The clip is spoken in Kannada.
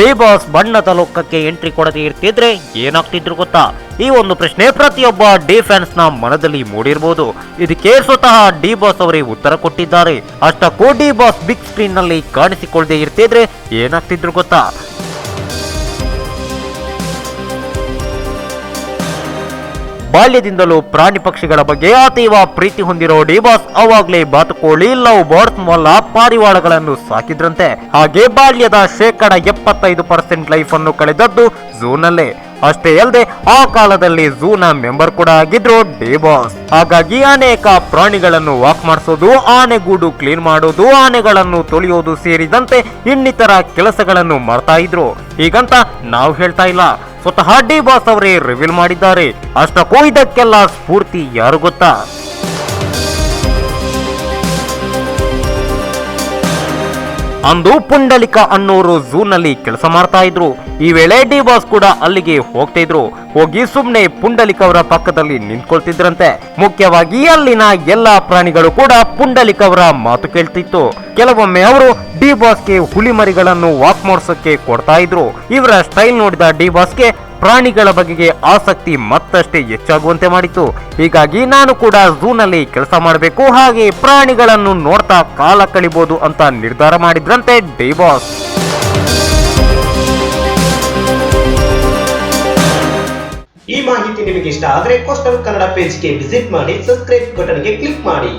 ಡಿ ಬಾಸ್ ಬಣ್ಣದ ಲೋಕಕ್ಕೆ ಎಂಟ್ರಿ ಕೊಡದೇ ಇರ್ತಿದ್ರೆ ಏನಾಗ್ತಿದ್ರು ಗೊತ್ತಾ? ಈ ಒಂದು ಪ್ರಶ್ನೆ ಪ್ರತಿಯೊಬ್ಬ ಡಿ ಫ್ಯಾನ್ಸ್ನ ಮನದಲ್ಲಿ ಮೂಡಿರಬಹುದು ಇದಕ್ಕೆ ಸ್ವತಃ ಡಿ ಬಾಸ್ ಅವರೇ ಉತ್ತರ ಕೊಟ್ಟಿದ್ದಾರೆ. ಅಷ್ಟಕ್ಕೂ ಡಿ ಬಾಸ್ ಬಿಗ್ ಸ್ಕ್ರೀನ್ನಲ್ಲಿ ಕಾಣಿಸಿಕೊಳ್ಳದೆ ಇರ್ತಿದ್ರೆ ಏನಾಗ್ತಿದ್ರು ಗೊತ್ತಾ? ಬಾಲ್ಯದಿಂದಲೂ ಪ್ರಾಣಿ ಪಕ್ಷಿಗಳ ಬಗ್ಗೆ ಅತೀವ ಪ್ರೀತಿ ಹೊಂದಿರೋ ಡಿಬಾಸ್ ಅವಾಗ್ಲೇ ಬಾತುಕೋಳಿ ಲವ್ ಬರ್ಡ್ಸ್ ಮೊಲ ಪಾರಿವಾಳಗಳನ್ನು ಸಾಕಿದ್ರಂತೆ. ಹಾಗೆ ಬಾಲ್ಯದ ಶೇಕಡ ಎಪ್ಪತ್ತೈದು ಪರ್ಸೆಂಟ್ ಲೈಫ್ ಅನ್ನು ಕಳೆದದ್ದು ಝೂನಲ್ಲೇ. ಅಷ್ಟೇ ಅಲ್ಲದೆ ಆ ಕಾಲದಲ್ಲಿ ಝೂನ ಮೆಂಬರ್ ಕೂಡ ಆಗಿದ್ರು ಡಿಬಾಸ್. ಹಾಗಾಗಿ ಅನೇಕ ಪ್ರಾಣಿಗಳನ್ನು ವಾಕ್ ಮಾಡಿಸೋದು, ಆನೆಗೂಡು ಕ್ಲೀನ್ ಮಾಡೋದು, ಆನೆಗಳನ್ನು ತೊಳೆಯೋದು ಸೇರಿದಂತೆ ಇನ್ನಿತರ ಕೆಲಸಗಳನ್ನು ಮಾಡ್ತಾ ಇದ್ರು. ಹೀಗಂತ ನಾವು ಹೇಳ್ತಾ ಇಲ್ಲ. ಸ್ವತಃ ಡಿ ಬಾಸ್ ಅವರೇ ರಿವೀಲ್ ಮಾಡಿದ್ದಾರೆ. ಅಷ್ಟಕ್ಕೂ ಇದಕ್ಕೆಲ್ಲ ಸ್ಫೂರ್ತಿ ಯಾರು ಗೊತ್ತಾ? ಅಂದು ಪುಂಡಲಿಕ ಅನ್ನೋರು ಝೂನಲ್ಲಿ ಕೆಲಸ ಮಾಡ್ತಾ ಇದ್ರು. ಈ ವೇಳೆ ಡಿ ಬಾಸ್ ಕೂಡ ಅಲ್ಲಿಗೆ ಹೋಗ್ತಾ ಇದ್ರು. ಹೋಗಿ ಸುಮ್ನೆ ಪುಂಡಲಿಕ ಅವರ ಪಕ್ಕದಲ್ಲಿ ನಿಂತ್ಕೊಳ್ತಿದ್ರಂತೆ. ಮುಖ್ಯವಾಗಿ ಅಲ್ಲಿನ ಎಲ್ಲಾ ಪ್ರಾಣಿಗಳು ಕೂಡ ಪುಂಡಲಿಕ ಅವರ ಮಾತು ಕೇಳ್ತಿತ್ತು. ಕೆಲವೊಮ್ಮೆ ಅವರು ಡಿ ಬಾಸ್ಗೆ ಹುಲಿ ಮರಿಗಳನ್ನು ವಾಕ್ ಮಾಡಿಸೋಕೆ ಕೊಡ್ತಾ ಇದ್ರು. ಇವರ ಸ್ಟೈಲ್ ನೋಡಿದ ಡಿ ಬಾಸ್ಗೆ ಪ್ರಾಣಿಗಳ ಬಗೆಗೆ ಆಸಕ್ತಿ ಮತ್ತಷ್ಟೇ ಹೆಚ್ಚಾಗುವಂತೆ ಮಾಡಿತು. ಹೀಗಾಗಿ ನಾನು ಕೂಡ ಝೂನಲ್ಲಿ ಕೆಲಸ ಮಾಡಬೇಕು, ಹಾಗೆ ಪ್ರಾಣಿಗಳನ್ನು ನೋಡ್ತಾ ಕಾಲ ಕಳಿಬಹುದು ಅಂತ ನಿರ್ಧಾರ ಮಾಡಿದ್ರಂತೆ ಡೇಬಾಸ್ ಈ ಮಾಹಿತಿ ನಿಮಗೆ ಇಷ್ಟ ಆದರೆ ಕೋಸ್ಟಲ್ ಕನ್ನಡ ಪೇಜ್ಗೆ ವಿಸಿಟ್ ಮಾಡಿ ಸಬ್ಸ್ಕ್ರೈಬ್ ಬಟನ್ಗೆ ಕ್ಲಿಕ್ ಮಾಡಿ.